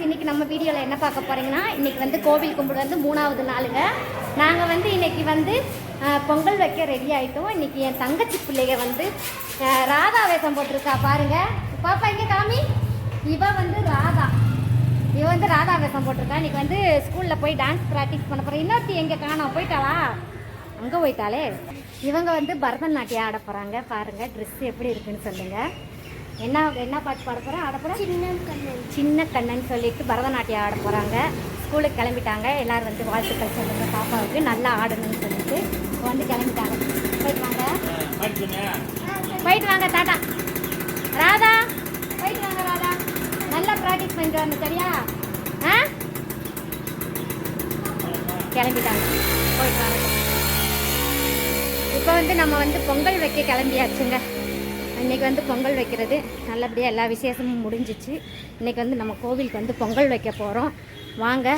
Friends இன்னைக்கு நம்ம வீடியோவில் என்ன பார்க்க போகிறீங்கன்னா இன்னைக்கு வந்து கோவில் கும்பிடு வந்து மூணாவது நாளுங்க. நாங்கள் வந்து இன்னைக்கு வந்து பொங்கல் வைக்க ரெடி ஆகிட்டோம் இன்னைக்கு என் தங்கச்சி பிள்ளைய வந்து ராதா வேஷம் போட்டிருக்கா பாருங்க. பாப்பா இங்கே காமி. இவ வந்து ராதா. இவ வந்து ராதா வேஷம் போட்டிருக்கா. இன்னைக்கு வந்து ஸ்கூலில் போய் டான்ஸ் ப்ராக்டிஸ் பண்ண போகிறேன் இன்னொருத்தி எங்கே காணோம்? போயிட்டாளா? அங்கே போயிட்டாளே. இவங்க வந்து பரதநாட்டியம் ஆட போகிறாங்க பாருங்கள் ட்ரெஸ் எப்படி இருக்குன்னு சொல்லுங்கள் என்ன என்ன பாட்டு பாட போகிறேன் ஆட போகிறேன் சின்ன கண்ணன். சின்ன கண்ணன் சொல்லிட்டு பரதநாட்டியம் ஆட போகிறாங்க ஸ்கூலுக்கு கிளம்பிட்டாங்க. எல்லாரும் வந்து வாழ்த்துக்கள் சொல்லுங்க பாப்பாவுக்கு நல்லா ஆடணும்னு சொல்லிட்டு வந்து கிளம்பிட்டாங்க. போயிட்டு வாங்க. போயிட்டு வாங்க டாட்டா ராதா. போயிட்டு வாங்க ராதா. நல்லா ப்ராக்டிஸ் பண்ணிட்டு வரணும் சரியா? ஆ? கிளம்பிட்டாங்க. போயிட்டு வாங்க. இப்போ வந்து நம்ம வந்து பொங்கல் வைக்க கிளம்பியாச்சுங்க. இன்றைக்கி வந்து பொங்கல் வைக்கிறது. நல்லபடியாக எல்லா விசேஷமும் முடிஞ்சிச்சு. இன்றைக்கி வந்து நம்ம கோவிலுக்கு வந்து பொங்கல் வைக்க போகிறோம் வாங்க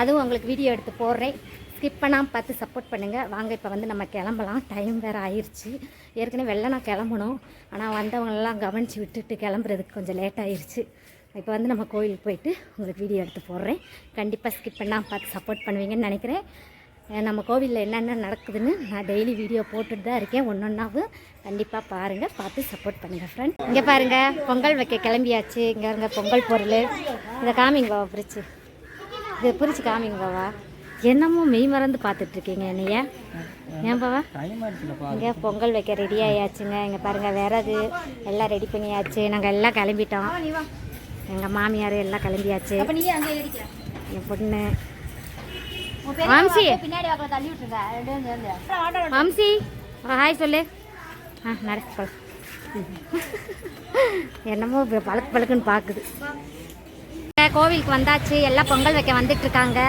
அதுவும் உங்களுக்கு வீடியோ எடுத்து போடுறேன். ஸ்கிப் பண்ணாமல் பார்த்து சப்போர்ட் பண்ணுங்கள் வாங்க இப்போ வந்து நம்ம கிளம்பலாம். டைம் வேறு ஆயிடுச்சு ஏற்கனவே வெள்ளை நான் கிளம்பணும். ஆனால் வந்தவங்களெல்லாம் கவனித்து விட்டுட்டு கிளம்புறதுக்கு கொஞ்சம் லேட் ஆயிடுச்சு இப்போ வந்து நம்ம கோயிலுக்கு போயிட்டு உங்களுக்கு வீடியோ எடுத்து போடுறேன். கண்டிப்பாக ஸ்கிப் பண்ணால் பார்த்து சப்போர்ட் பண்ணுவீங்கன்னு நினைக்கிறேன். நம்ம கோவிலில் என்னென்ன நடக்குதுன்னு நான் டெய்லி வீடியோ போட்டுட்டு தான் இருக்கேன். ஒன்று ஒன்றாவும் கண்டிப்பாக பாருங்கள் பார்த்து சப்போர்ட் பண்ணுங்கள் ஃப்ரெண்ட் இங்கே பாருங்கள் பொங்கல் வைக்க கிளம்பியாச்சு. இங்கே இருங்க பொங்கல் பொருள். இதை காமிங்க பாவா பிரிச்சு. இது பிரிச்சு காமிங்க பாவா. என்னமோ மெய் மறந்து பார்த்துட்ருக்கீங்க என்னைய. ஏன் பாவா? இங்கே பொங்கல் வைக்க ரெடி ஆயாச்சுங்க. இங்கே பாருங்கள் விறகு எல்லாம் ரெடி பண்ணியாச்சு. நாங்கள் எல்லாம் கிளம்பிட்டோம். எங்கள் மாமியார் எல்லாம் கிளம்பியாச்சு. என் பொண்ணு. வம்சி வம்சி ஹாய் சொல்லு. ஆ நடக்கு போல என்னமோ பழக்கு பழக்குன்னு பார்க்குது கோவிலுக்கு வந்தாச்சு. எல்லாம் பொங்கல் வைக்க வந்துட்டு இருக்காங்க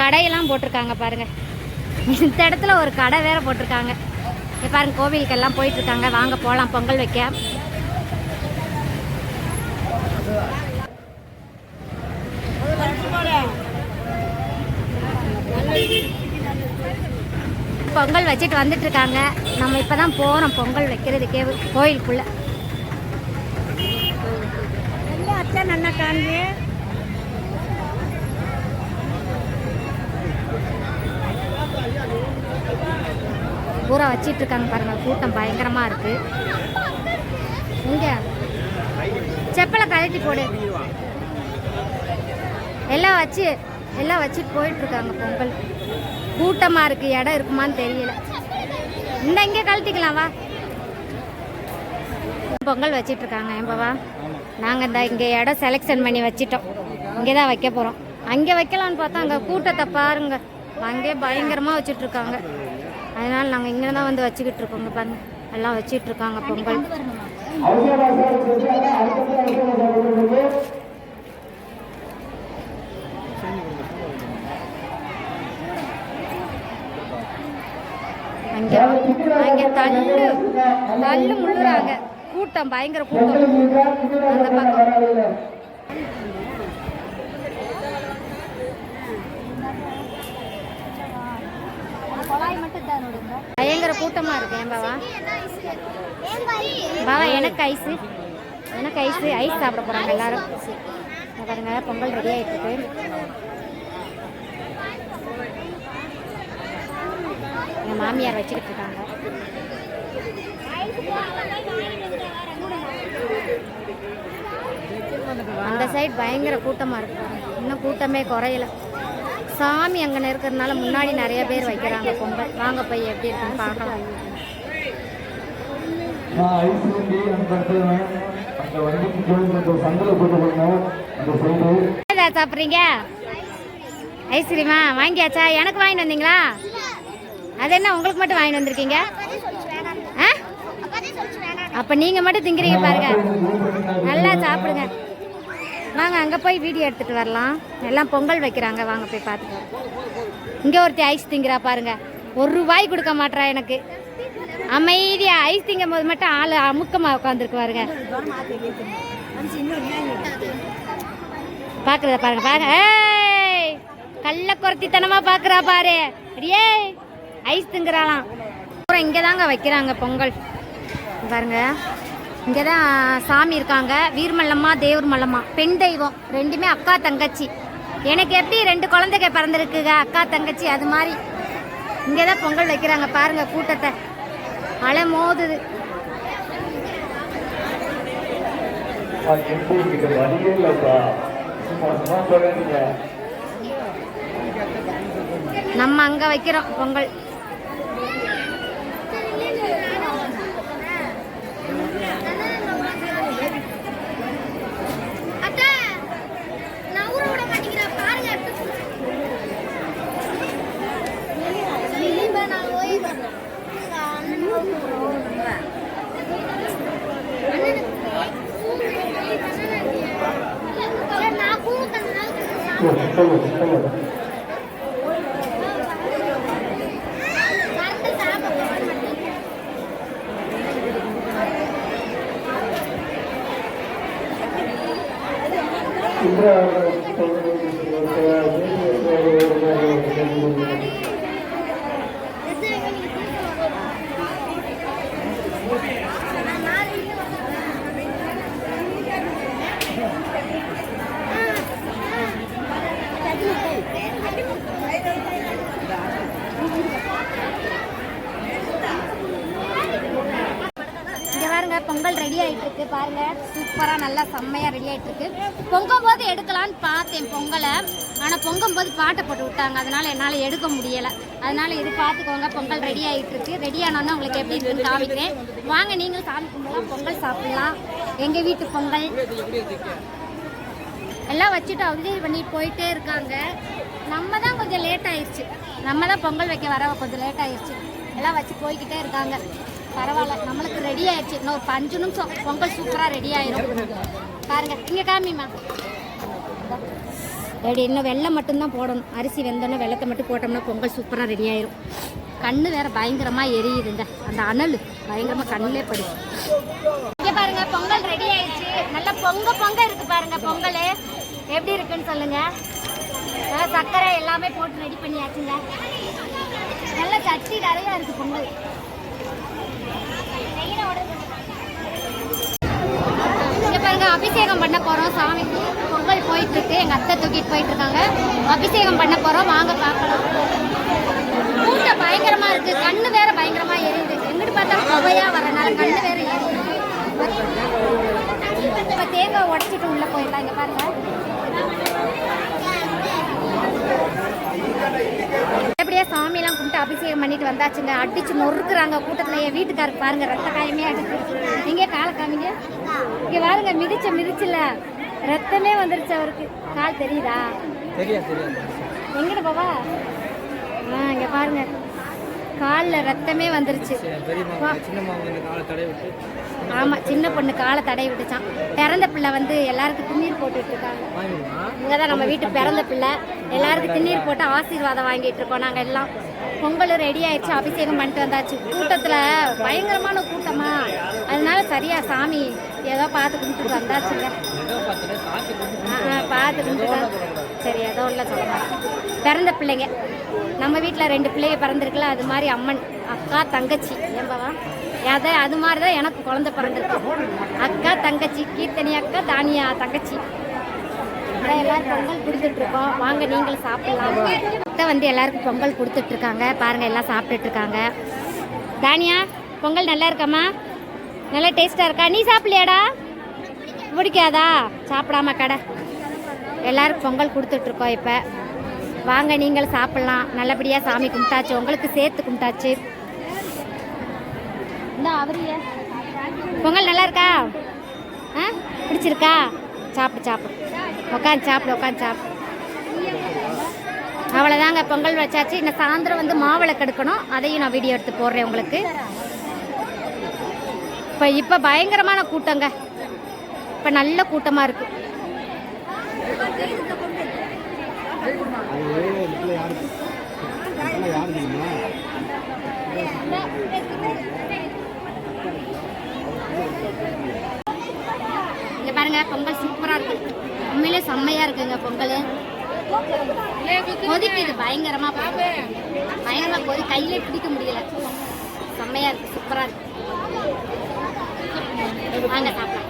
கடையெல்லாம் போட்டிருக்காங்க பாருங்க. இந்த இடத்துல ஒரு கடை வேற போட்டிருக்காங்க. இங்க பாருங்க கோவிலுக்கு எல்லாம் போயிட்டு இருக்காங்க வாங்க போகலாம் பொங்கல் வைக்க. பொங்கல் வச்சுட்டு வந்துட்டு இருக்காங்க நம்ம இப்போ தான் போகிறோம் பொங்கல் வைக்கிறதுக்கே கோயிலுக்குள்ள. அத்தை நல்லா காண்பு பூரா வச்சிட்டு இருக்காங்க பாருங்க. கூட்டம் பயங்கரமா இருக்கு. இங்க செப்பலை கழட்டி போடு. எல்லாம் வச்சு எல்லாம் வச்சுட்டு போயிட்டுருக்காங்க பொங்கல். கூட்டமாக இருக்குது இடம் இருக்குமான்னு தெரியல. இந்த இங்கே கழட்டிக்கலாம் வா. பொங்கல் வச்சிட்ருக்காங்க இருக்காங்க நாங்கள் இந்த இங்கே இடம் செலெக்ஷன் பண்ணி வச்சிட்டோம். இங்கே தான் வைக்க போகிறோம் அங்கே வைக்கலாம்னு பார்த்தா அங்கே கூட்டத்தை பாருங்க. அங்கே பயங்கரமாக வச்சுட்ருக்காங்க அதனால் நாங்கள் இங்கே தான் வந்து வச்சுக்கிட்டு இருக்கோங்க பாருங்க. எல்லாம் வச்சிட்டு பொங்கல். அங்கே அங்கே தள்ளு தள்ளு முள்ளுறாங்க. கூட்டம் பயங்கர கூட்டம். அந்த பக்கம். பயங்கர கூட்டமா இருக்கு ஏன் பாவா? பாவா எனக்கு ஐஸு. எனக்கு ஐஸு. ஐஸ் சாப்பிட போறாங்க எல்லாரும். பாருங்க பொங்கல் ரெடி ஆயிட்டு இருக்கு. எங்க மாமியார் வச்சுக்கிட்டு இருக்காங்க அந்த சைடு பயங்கர கூட்டமா இருக்கு. பாருங்க. இன்னும் கூட்டமே குறையல. சாமி அங்கே இருக்கிறதுனால முன்னாடி நிறைய பேர் வைக்கிறாங்க பொங்கல். வாங்க போய் எப்படி இருக்குன்னு பார்க்கலாம். சாப்பிட்றீங்க? ஐஸ்கிரீமா வாங்கியாச்சா? எனக்கு வாங்கிட்டு வந்தீங்களா? அது என்ன உங்களுக்கு மட்டும் வாங்கிட்டு வந்திருக்கீங்க? ஆ? அப்போ நீங்கள் மட்டும் திங்கிறீங்க பாருங்க. நல்லா சாப்பிடுங்க. வாங்க அங்கே போய் வீடியோ எடுத்துகிட்டு வரலாம். எல்லாம் பொங்கல் வைக்கிறாங்க. வாங்க போய் பார்த்துட்டு இங்கே ஒருத்தி ஐஸ் திங்கிறா பாருங்க. ஒரு ரூபாய் கொடுக்க மாட்றா எனக்கு. அமைதியா ஐஸ் திங்கும் போது மட்டும் ஆள் அமுக்கமாக உட்காந்துருக்கு பாருங்க. பார்க்குறத பாருங்க பாருங்க. ஏய் கள்ள குரத்தித்தனமா பார்க்குறா பாரு. அடியே ஐஸ் திங்குறாளாம். அப்புறம் இங்கே தாங்க வைக்கிறாங்க பொங்கல். பாருங்க. இங்கே தான் சாமி இருக்காங்க. வீர்மல்லம்மா தேவர் மல்லம்மா பெண் தெய்வம். ரெண்டுமே அக்கா தங்கச்சி. எனக்கு எப்படி ரெண்டு குழந்தைங்க பிறந்திருக்குங்க? அக்கா தங்கச்சி அது மாதிரி. இங்கே தான் பொங்கல் வைக்கிறாங்க. பாருங்கள் கூட்டத்தை. அலை மோதுது. நம்ம அங்கே வைக்கிறோம் பொங்கல். சொல்லுங்க சொல்லுங்க இங்க பாருங்க பொங்கல் ரெடி ஆயிட்டு இருக்கு பாருங்க சூப்பராக நல்லா செம்மையாக ரெடி ஆயிட்டு பொங்கும் போது எடுக்கலாம்னு பார்த்தேன் பொங்கலை. ஆனால் பொங்கும் போது பாட்டை போட்டு விட்டாங்க. அதனால் என்னால் எடுக்க முடியலை. அதனால் இது பார்த்துக்கோங்க பொங்கல் ரெடி ஆகிட்டுருக்கு ரெடி ஆனோன்னா உங்களுக்கு எப்படி இருக்குன்னு காமிக்கிறேன். வாங்க நீங்களும் சாமி கும்பிடலாம். பொங்கல் சாப்பிட்லாம். எங்கள் வீட்டு பொங்கல். எல்லாம் வச்சுட்டு அப்டேட் பண்ணிட்டு போயிட்டே இருக்காங்க. நம்ம தான் கொஞ்சம் லேட் ஆயிடுச்சு நம்ம தான் பொங்கல் வைக்க வர கொஞ்சம் லேட் ஆயிடுச்சு எல்லாம் வச்சு போய்கிட்டே இருக்காங்க. பரவாயில்ல நம்மளுக்கு ரெடி ஆயிடுச்சு. இன்னும் ஒரு அஞ்சு நிமிஷம். பொங்கல் சூப்பராக ரெடி ஆயிரும். பாருங்க இங்கே காமிம்மா ரெடி இன்னும் வெள்ளம் மட்டும்தான் போடணும். அரிசி வெந்தோன்னே வெள்ளத்தை மட்டும் போட்டோம்னா பொங்கல் சூப்பராக ரெடி ஆயிரும். கண்ணு வேற பயங்கரமாக எரியுதுங்க. அந்த அனல் பயங்கரமாக கண்ணிலே படுது. இங்கே பாருங்க பொங்கல் ரெடி ஆயிடுச்சு. நல்லா பொங்க பொங்க இருக்கு பாருங்க பொங்கல். எப்படி இருக்குன்னு சொல்லுங்க. சர்க்கரை எல்லாமே போட்டு ரெடி பண்ணியாச்சுங்க. நல்ல சட்டி நிறையா இருக்கு பொங்கல். வந்து அபிஷேகம் பண்ண போகிறோம் சாமிக்கு பொங்கல் போயிட்டு இருக்கு அத்தை தூக்கிட்டு போயிட்டு இருக்காங்க அபிஷேகம் பண்ண போகிறோம் வாங்க பார்க்கலாம். கூட்டம் பயங்கரமாக இருக்கு கண்ணு வேற பயங்கரமாக எரியுது. எங்கிட்டு பார்த்தாலும் புகையா வரனால கண்ணு வேற எரியுது. இப்போ தேங்காய் உடைச்சிட்டு உள்ள போயிடலாம் இங்கே பாருங்க. எப்படியா சாமியெல்லாம் கும்பிட்டு அபிஷேகம் பண்ணிட்டு வந்தாச்சுங்க. அடிச்சு நொறுக்குறாங்க கூட்டத்துல. என் வீட்டுக்காருக்கு பாருங்க ரத்த காயமே அடிச்சு நீங்க காலை காமிங்க. இங்க பாருங்க மிதிச்ச மிதிச்சுல ரத்தமே வந்துருச்சு அவருக்கு. கால் தெரியுதா? தெரியாது தெரியாது எங்கிட்ட பாவா ஆ இங்க பாருங்க. காலில் ரத்தமே வந்துருச்சு. சரி, பெரியம்மா சின்னம்மா வந்து காலை தடை விட்டு ஆமா சின்ன பொண்ணு காலை தடை விட்டுச்சான் பிறந்த பிள்ளை வந்து எல்லாருக்கும் திண்ணீர் போட்டுட்டு இருக்காங்க. இங்கே தான் நம்ம வீட்டு பிறந்த பிள்ளை. எல்லாருக்கும் திண்ணீர் போட்டு ஆசீர்வாதம் வாங்கிட்டு இருக்கோம் நாங்கள் எல்லாம். பொங்கல் ரெடி ஆயிடுச்சு அபிஷேகம் பண்ணிட்டு வந்தாச்சு. கூட்டத்தில் பயங்கரமான கூட்டமா. அதனால சரியா சாமி ஏதோ பார்த்து கும்பிட்டு வந்தாச்சுங்க. பார்த்து கும்பிட்டு சரி ஏதோ இல்லை சொல்ல மாட்டேன் பிறந்த பிள்ளைங்க. நம்ம வீட்டில் ரெண்டு பிள்ளைங்க பிறந்திருக்குல்ல அது மாதிரி அம்மன் அக்கா தங்கச்சி. ஏன்பவா அதை அது மாதிரி தான் எனக்கு குழந்தை பிறந்திருக்கு. அக்கா தங்கச்சி கீர்த்தனி அக்கா தானியா தங்கச்சி. அதான் எல்லாரும் பொங்கல் கொடுத்துட்டு இருக்கோம் வாங்க நீங்களும் சாப்பிடலாம். அத்தை வந்து எல்லாருக்கும் பொங்கல் கொடுத்துட்டு இருக்காங்க பாருங்க எல்லாம் சாப்பிட்டுட்டு இருக்காங்க தானியா பொங்கல் நல்லா இருக்காம்மா? நல்லா டேஸ்ட்டாக இருக்கா? நீ சாப்பிடலையாடா? பிடிக்காதா சாப்பிடாம கடை. எல்லாருக்கும் பொங்கல் கொடுத்துட்ருக்கோம் இப்போ. வாங்க நீங்கள் சாப்பிட்லாம். நல்லபடியாக சாமி கும்பிட்டாச்சு. உங்களுக்கு சேர்த்து கும்பிட்டாச்சு. இந்த அவரிய பொங்கல் நல்லா இருக்கா? ஆ? பிடிச்சிருக்கா? சாப்பிடு சாப்பிடு. உட்காந்து சாப்பிடு உட்காந்து சாப்பிடு. அவ்வளோதாங்க பொங்கல் வச்சாச்சு. இந்த சாயந்தரம் வந்து மாவிளக்கு எடுக்கணும். அதையும் நான் வீடியோ எடுத்து போடுறேன் உங்களுக்கு. இப்போ இப்போ பயங்கரமான கூட்டங்க. இப்போ நல்ல கூட்டமாக இருக்கு. இங்கே பாருங்க பொங்கல் சூப்பரா இருக்கு. உண்மையிலே செம்மையா இருக்குங்க பொங்கல். கொதிக்குது பயங்கரமா. பயங்கரமா கொதி கையிலே பிடிக்க முடியல. செம்மையா இருக்கு சூப்பரா இருக்கு. அங்கே சாப்பிடலாம்.